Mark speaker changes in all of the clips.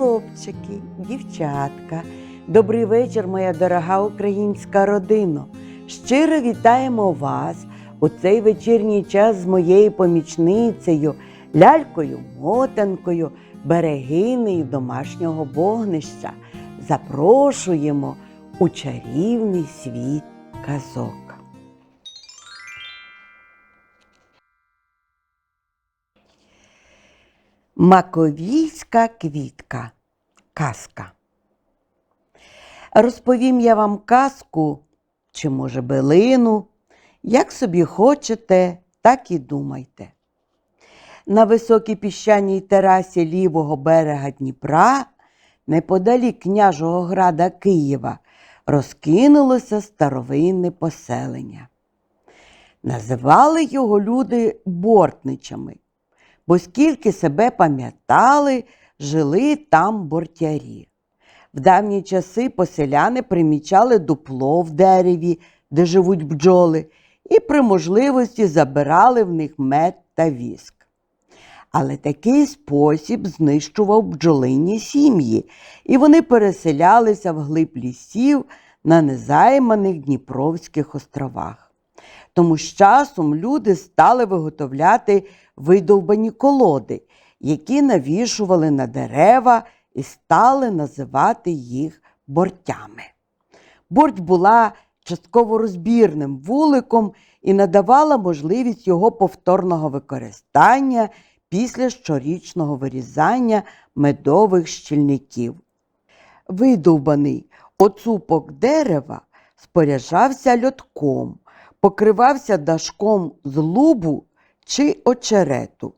Speaker 1: хлопчики, дівчатка. Добрий вечір, моя дорога українська родино. Щиро вітаємо вас у цей вечірній час з моєю помічницею, лялькою мотанкою, берегинею домашнього вогнища. Запрошуємо у чарівний світ казок. Маковійська квітка. Казка. Розповім я вам казку, чи, може, билину. Як собі хочете, так і думайте. На високій піщаній терасі лівого берега Дніпра, неподалік княжого града Києва, розкинулося старовинне поселення. Називали його люди бортничами бо скільки себе пам'ятали, жили там бортярі. В давні часи поселяни примічали дупло в дереві, де живуть бджоли, і при можливості забирали в них мед та віск. Але такий спосіб знищував бджолині сім'ї, і вони переселялися в глиб лісів на незайманих Дніпровських островах. Тому з часом люди стали виготовляти видовбані колоди, які навішували на дерева і стали називати їх бортями. Борть була частково розбірним вуликом і надавала можливість його повторного використання після щорічного вирізання медових щільників. Видовбаний оцупок дерева споряджався льотком, покривався дашком з лубу чи очерету.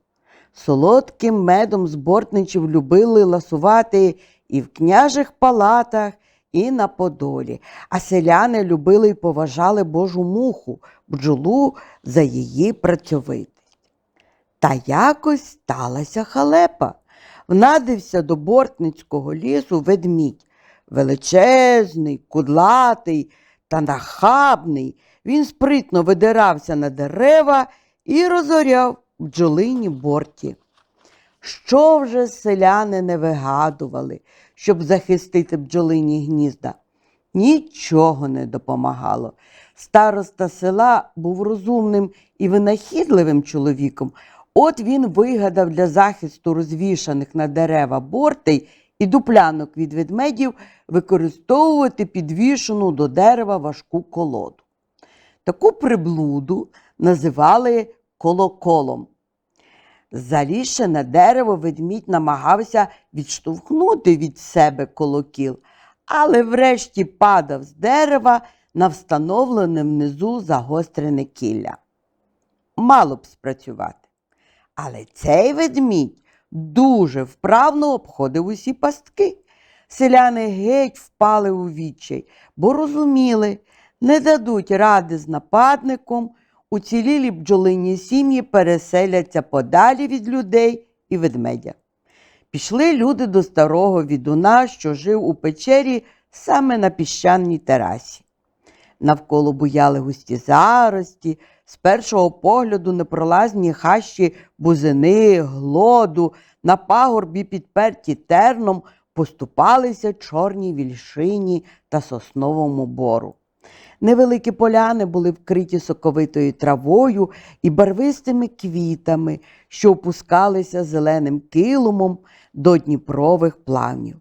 Speaker 1: Солодким медом збортничів любили ласувати і в княжих палатах, і на Подолі, а селяни любили і поважали Божу муху, бджолу за її працьовитість. Та якось сталася халепа. Внадився до бортницького лісу ведмідь. Величезний, кудлатий та нахабний. Він спритно видирався на дерева і розоряв бджолині борті. Що вже селяни не вигадували, щоб захистити бджолині гнізда? Нічого не допомагало. Староста села був розумним і винахідливим чоловіком. От він вигадав для захисту розвішаних на дерева бортей і дуплянок від ведмедів використовувати підвішену до дерева важку колоду. Таку приблуду називали колоколом. Залізши дерево, ведмідь намагався відштовхнути від себе колокіл, але врешті падав з дерева на встановлене внизу загострене кілля. Мало б спрацювати. Але цей ведмідь дуже вправно обходив усі пастки. Селяни геть впали у відчай, бо розуміли, не дадуть ради з нападником, уцілілі бджолині сім'ї переселяться подалі від людей і ведмедя. Пішли люди до старого відуна, що жив у печері саме на піщаній терасі. Навколо буяли густі зарості, з першого погляду непролазні хащі бузини, глоду, на пагорбі, підперті терном, поступалися чорні вільшині та сосновому бору. Невеликі поляни були вкриті соковитою травою і барвистими квітами, що опускалися зеленим килумом до Дніпрових плавнів.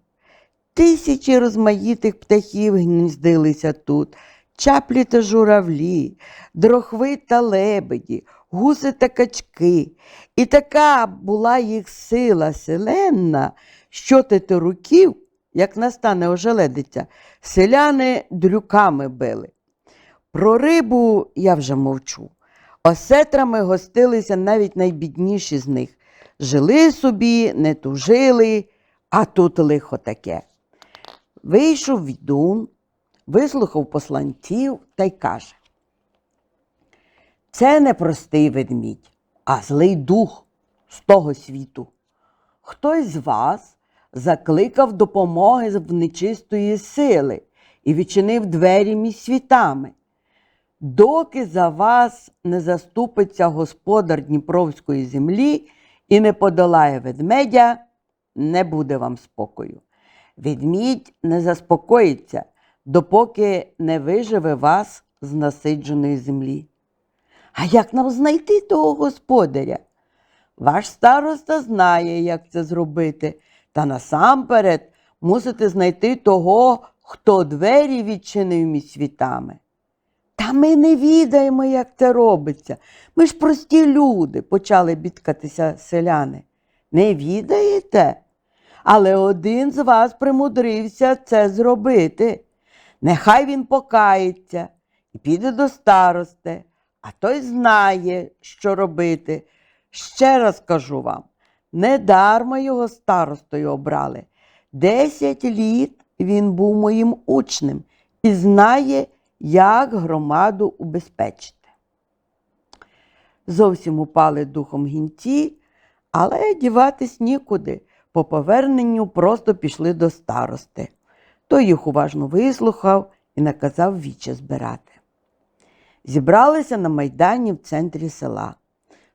Speaker 1: Тисячі розмаїтих птахів гніздилися тут, чаплі та журавлі, дрохви та лебеді, гуси та качки. І така була їх сила селенна, що тетеруків, як настане ожеледиця, селяни дрюками били. Про рибу я вже мовчу. Осетрами гостилися навіть найбідніші з них. Жили собі, не тужили, а тут лихо таке. Вийшов відун, вислухав посланців та й каже: Це не простий ведмідь, а злий дух з того світу. Хтось з вас закликав допомоги в нечистої сили і відчинив двері між світами. Доки за вас не заступиться господар Дніпровської землі і не подолає ведмедя, не буде вам спокою. Ведмідь не заспокоїться, допоки не виживе вас з насидженої землі. А як нам знайти того господаря? Ваш староста знає, як це зробити, та насамперед мусите знайти того, хто двері відчинив між світами. Та ми не відаємо, як це робиться. Ми ж прості люди, почали бідкатися селяни. Не відаєте? Але один з вас примудрився це зробити. Нехай він покається і піде до старости, а той знає, що робити. Ще раз кажу вам, недарма його старостою обрали. Десять літ він був моїм учнем і знає, як громаду убезпечити. Зовсім упали духом гінці, але діватись нікуди. По поверненню просто пішли до старости. Той їх уважно вислухав і наказав віче збирати. Зібралися на майдані в центрі села.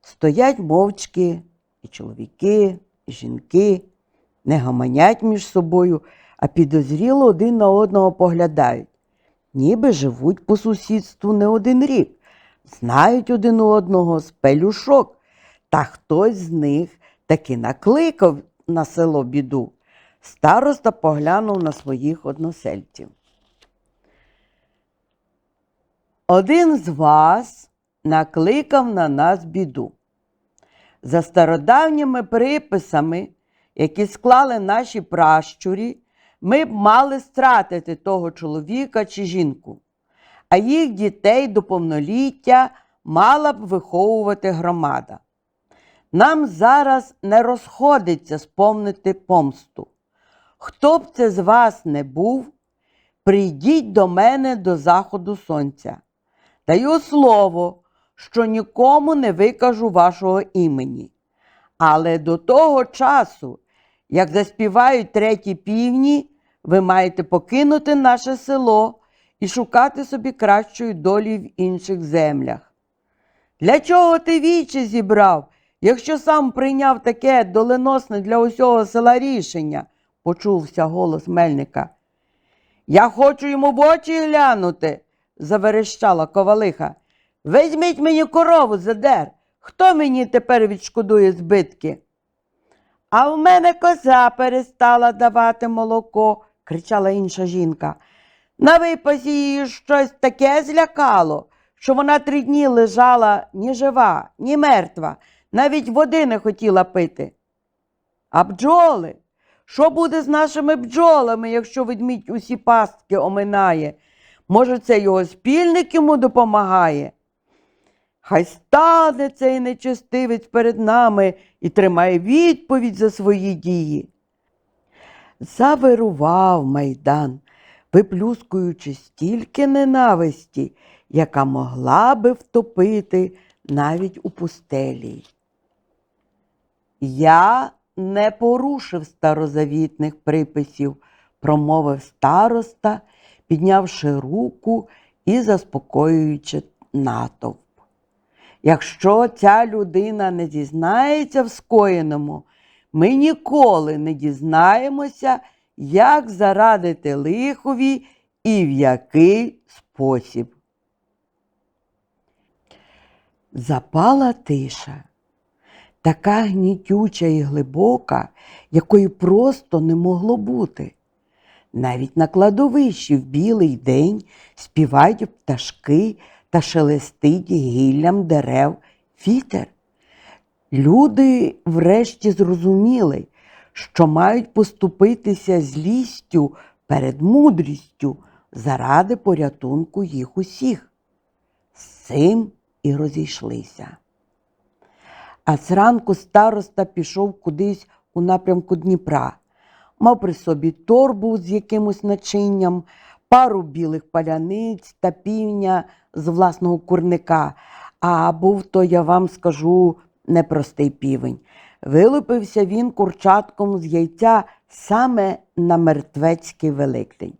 Speaker 1: Стоять мовчки і чоловіки, і жінки, не гаманять між собою, а підозріло один на одного поглядають. Ніби живуть по сусідству не один рік, знають один одного з пелюшок, та хтось з них таки накликав на село біду. Староста поглянув на своїх односельців. Один з вас накликав на нас біду. За стародавніми приписами, які склали наші пращурі, ми б мали стратити того чоловіка чи жінку, а їх дітей до повноліття мала б виховувати громада. Нам зараз не розходиться сповнити помсту. Хто б це з вас не був, прийдіть до мене до заходу сонця. Даю слово, що нікому не викажу вашого імені. Але до того часу, як заспівають треті півні, ви маєте покинути наше село і шукати собі кращої долі в інших землях. Для чого ти вічі зібрав, якщо сам прийняв таке доленосне для усього села рішення? почувся голос мельника. Я хочу йому в очі глянути, заверещала ковалиха. Візьміть мені корову задер. Хто мені тепер відшкодує збитки? А в мене коза перестала давати молоко, кричала інша жінка. На випасі її щось таке злякало, що вона три дні лежала ні жива, ні мертва, навіть води не хотіла пити. А бджоли? Що буде з нашими бджолами, якщо ведмідь усі пастки оминає? Може, це його спільник йому допомагає? Хай стане цей нечестивець перед нами і тримає відповідь за свої дії. Завирував майдан, виплюскуючи стільки ненависті, яка могла би втопити навіть у пустелі. Я не порушив старозавітних приписів, промовив староста, піднявши руку і заспокоюючи натовп. Якщо ця людина не дізнається в скоєному, ми ніколи не дізнаємося, як зарадити лихові і в який спосіб. Запала тиша, така гнітюча і глибока, якої просто не могло бути. Навіть на кладовищі в білий день співають пташки та шелестить гіллям дерев вітер. Люди врешті зрозуміли, що мають поступитися злістю перед мудрістю заради порятунку їх усіх. З цим і розійшлися. А зранку староста пішов кудись у напрямку Дніпра, мав при собі торбу з якимось начинням, пару білих паляниць та півня з власного курника. А був то, я вам скажу, непростий півень. Вилупився він курчатком з яйця саме на мертвецький Великдень.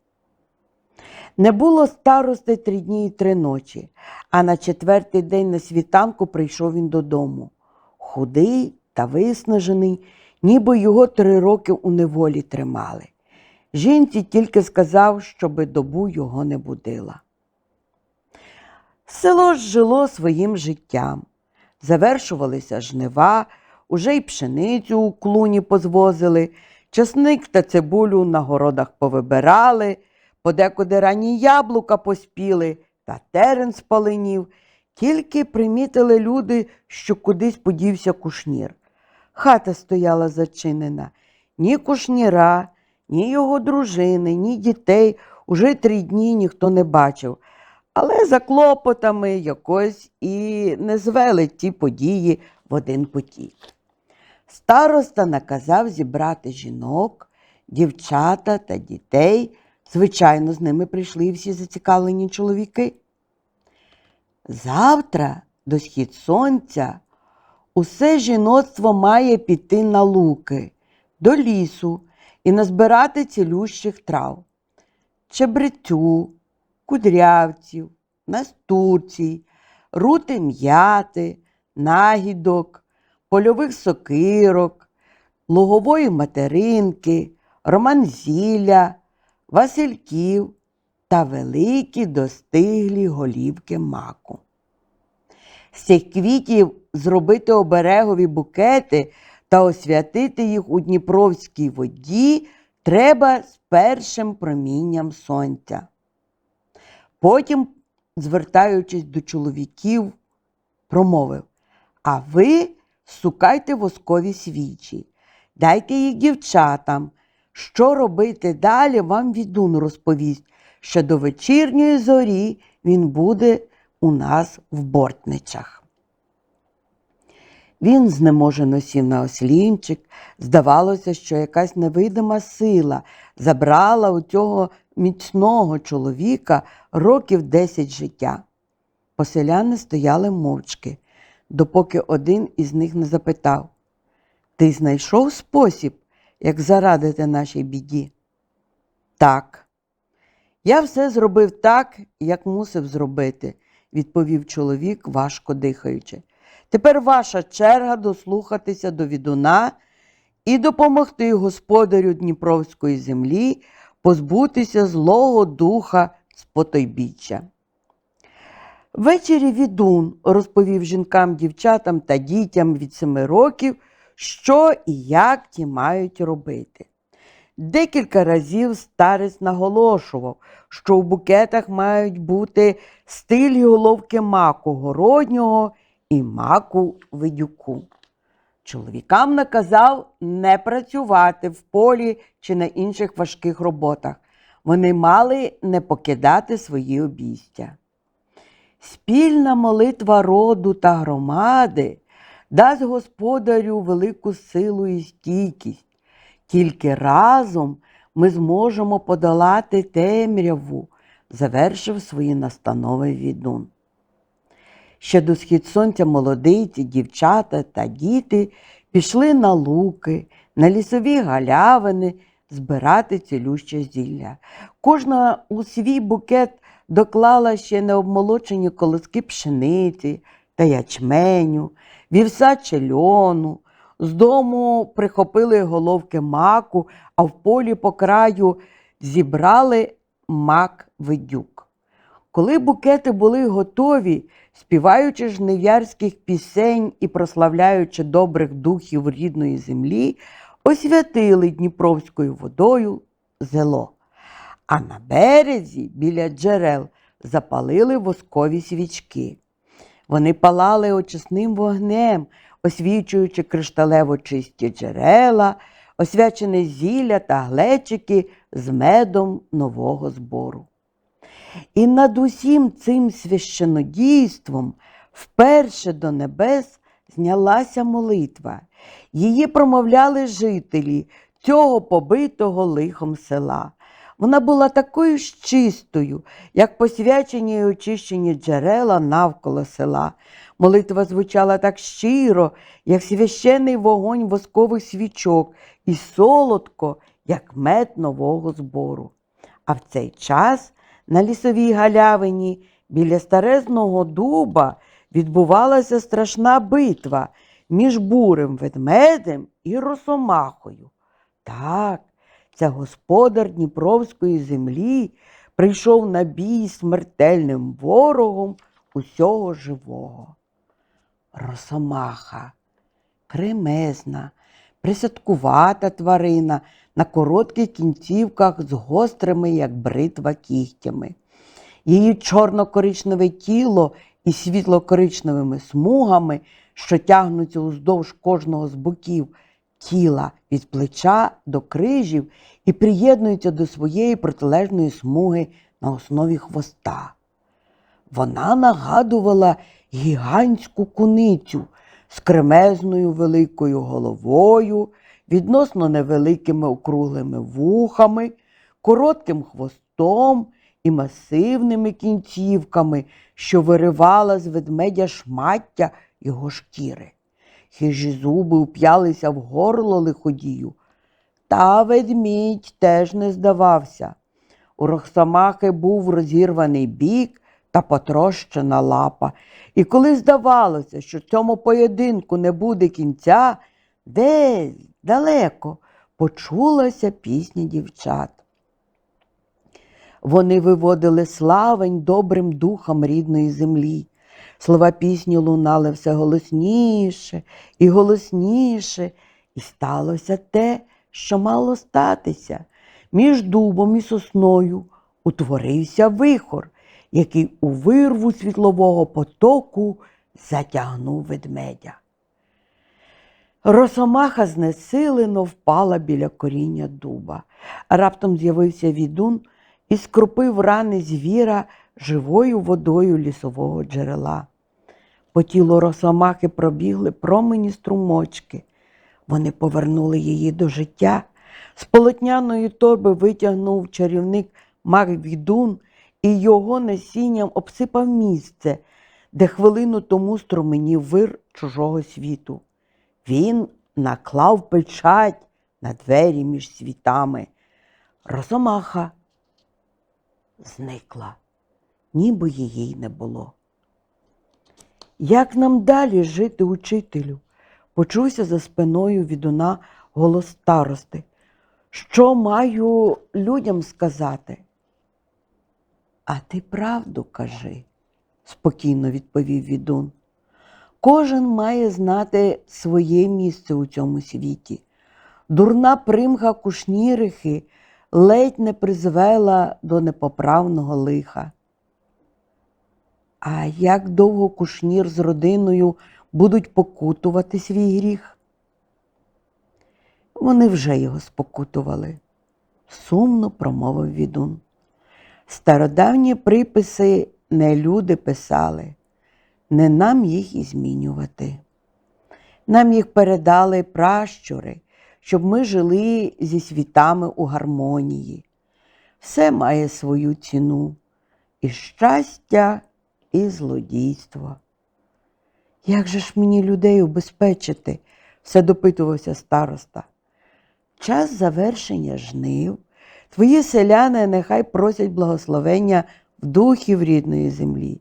Speaker 1: Не було старости три дні і три ночі, а на четвертий день на світанку прийшов він додому. Худий та виснажений, ніби його три роки у неволі тримали. Жінці тільки сказав, щоби добу його не будила. Село жило своїм життям. Завершувалися жнива, уже й пшеницю у клуні позвозили, часник та цибулю на городах повибирали, подекуди ранні яблука поспіли, та терен спаленів. Тільки примітили люди, що кудись подівся кушнір. Хата стояла зачинена. Ні кушніра, ні його дружини, ні дітей уже три дні ніхто не бачив. Але за клопотами якось і не звели ті події в один потік. Староста наказав зібрати жінок, дівчата та дітей. Звичайно, з ними прийшли всі зацікавлені чоловіки. Завтра, до схід сонця, усе жіноцтво має піти на луки, до лісу і назбирати цілющих трав, чебрецю, кудрявців, настурцій, рути м'яти, нагідок, польових сокирок, лугової материнки, романзілля, васильків та великі достиглі голівки маку. З цих квітів зробити оберегові букети та освятити їх у Дніпровській воді треба з першим промінням сонця. Потім, звертаючись до чоловіків, промовив: А ви сукайте воскові свічі, дайте їх дівчатам. Що робити далі, вам відун розповість, що до вечірньої зорі він буде у нас в бортничах. Він знеможено сів на ослінчик. Здавалося, що якась невидима сила забрала у цього міцного чоловіка років десять життя. Поселяни стояли мовчки, допоки один із них не запитав Ти знайшов спосіб, як зарадити нашій біді? Так. Я все зробив так, як мусив зробити, відповів чоловік, важко дихаючи. Тепер ваша черга дослухатися до відуна і допомогти господарю Дніпровської землі позбутися злого духа з потойбіччя. Ввечері відун розповів жінкам, дівчатам та дітям від семи років, що і як ті мають робити. Декілька разів старець наголошував, що в букетах мають бути стилі головки маку городнього і маку видюку. Чоловікам наказав не працювати в полі чи на інших важких роботах. Вони мали не покидати свої обійстя. Спільна молитва роду та громади дасть господарю велику силу і стійкість. Тільки разом ми зможемо подолати темряву, завершив свої настанови відун. Ще до схід сонця молодиці, дівчата та діти пішли на луки, на лісові галявини збирати цілюще зілля. Кожна у свій букет доклала ще необмолочені колоски пшениці та ячменю, вівса чи льону. З дому прихопили головки маку, а в полі по краю зібрали мак видюк. Коли букети були готові, співаючи жнив'ярських пісень і прославляючи добрих духів рідної землі, освятили Дніпровською водою зело. А на березі біля джерел запалили воскові свічки. Вони палали очисним вогнем, освічуючи кришталево чисті джерела, освячене зілля та глечики з медом нового збору. І над усім цим священодійством вперше до небес знялася молитва. Її промовляли жителі цього побитого лихом села. Вона була такою ж чистою, як посвячені й очищені джерела навколо села. Молитва звучала так щиро, як священний вогонь воскових свічок, і солодко, як мед нового збору. А в цей час на лісовій галявині біля старезного дуба відбувалася страшна битва. між бурим ведмедем і росомахою. Так, це господар Дніпровської землі прийшов на бій смертельним ворогом усього живого. Росомаха, кремезна, присадкувата тварина на коротких кінцівках з гострими, як бритва, кігтями. Її чорно-коричневе тіло із світло-коричневими смугами, що тягнуться уздовж кожного з боків тіла від плеча до крижів і приєднуються до своєї протилежної смуги на основі хвоста. Вона нагадувала гігантську куницю з кремезною великою головою, відносно невеликими округлими вухами, коротким хвостом і масивними кінцівками, що виривала з ведмедя шмаття його шкіри. Хижі зуби уп'ялися в горло лиходію. Та ведмідь теж не здавався. У Роксамахи був розірваний бік та потрощена лапа. І коли здавалося, що цьому поєдинку не буде кінця, десь далеко почулася пісня дівчат. Вони виводили славень добрим духам рідної землі. Слова пісні лунали все голосніше і голосніше, і сталося те, що мало статися. Між дубом і сосною утворився вихор, який у вирву світлового потоку затягнув ведмедя. Росомаха знесилено впала біля коріння дуба. Раптом з'явився відун і скропив рани звіра живою водою лісового джерела. По тілу росомахи пробігли промені струмочки. Вони повернули її до життя. З полотняної торби витягнув чарівник маг відун і його насінням обсипав місце, де хвилину тому струменів вир чужого світу. Він наклав печать на двері між світами. Росомаха зникла, ніби її й не було. Як нам далі жити, учителю? Почувся за спиною відуна голос старости. Що маю людям сказати? А ти правду кажи, спокійно відповів відун. Кожен має знати своє місце у цьому світі. Дурна примха кушнірихи ледь не призвела до непоправного лиха. А як довго кушнір з родиною будуть покутувати свій гріх? Вони вже його спокутували, сумно промовив відун. Стародавні приписи не люди писали, не нам їх і змінювати. Нам їх передали пращури, щоб ми жили зі світами у гармонії. Все має свою ціну і щастя, і злодійство. Як же ж мені людей убезпечити? все допитувався староста. Час завершення жнив. Твої селяни нехай просять благословення в духів рідної землі,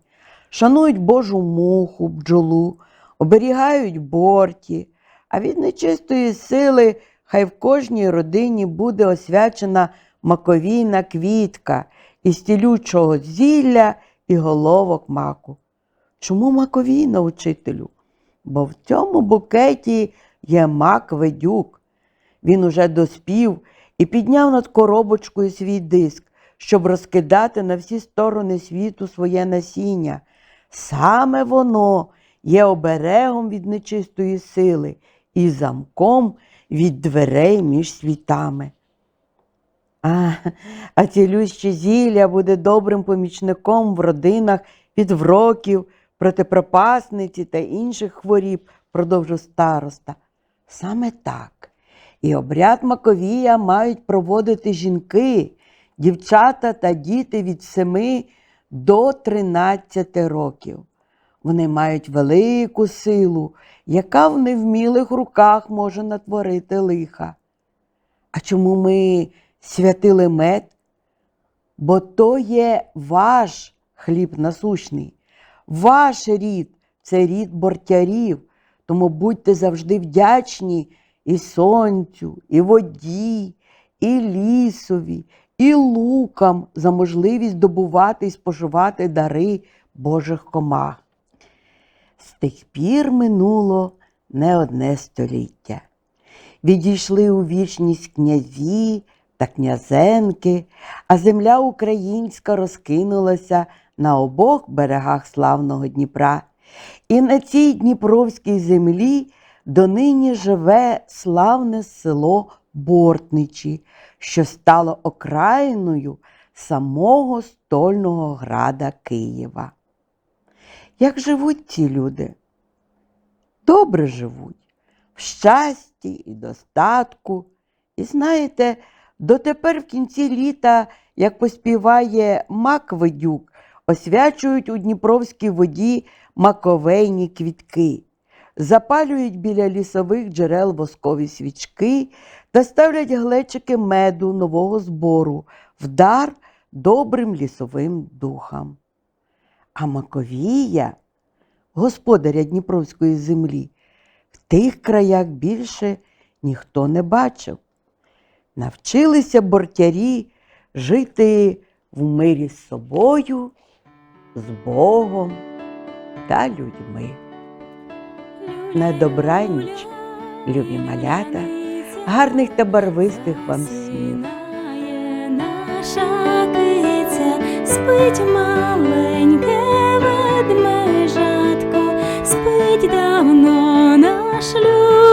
Speaker 1: шанують Божу муху, бджолу, оберігають борті, а від нечистої сили хай в кожній родині буде освячена маковійна квітка із тілючого зілля і головок маку. Чому маковійна, учителю? Бо в цьому букеті є мак ведюк. Він уже доспів і підняв над коробочкою свій диск, щоб розкидати на всі сторони світу своє насіння. Саме воно є оберегом від нечистої сили і замком від дверей між світами. А, а цілюще зілля буде добрим помічником в родинах від вроків, протипропасниці та інших хворіб, продовжив староста. Саме так. І обряд Маковія мають проводити жінки, дівчата та діти від 7 до 13 років. Вони мають велику силу, яка в невмілих руках може натворити лиха. А чому ми святили мед? Бо то є ваш хліб насущний, ваш рід це рід бортярів, Тому будьте завжди вдячні і сонцю, і воді, і лісові, і лукам за можливість добувати і споживати дари Божих комах. З тих пір минуло не одне століття. Відійшли у вічність князі та князенки, а земля українська розкинулася на обох берегах славного Дніпра. І на цій Дніпровській землі донині живе славне село Бортничі, що стало окраїною самого стольного града Києва. Як живуть ці люди? Добре живуть, в щасті і достатку. І знаєте, дотепер в кінці літа, як поспіває Мак Ведюк, освячують у Дніпровській воді маковейні квітки, запалюють біля лісових джерел воскові свічки та ставлять глечики меду нового збору в дар добрим лісовим духам. А Маковія, господаря Дніпровської землі, в тих краях більше ніхто не бачив. Навчилися бортярі жити в мирі з собою, з Богом та людьми. На добраніч, любі малята, гарних та барвистих вам снів.
Speaker 2: Наша киця спить маленьке ведмежатко, спить давно наш любий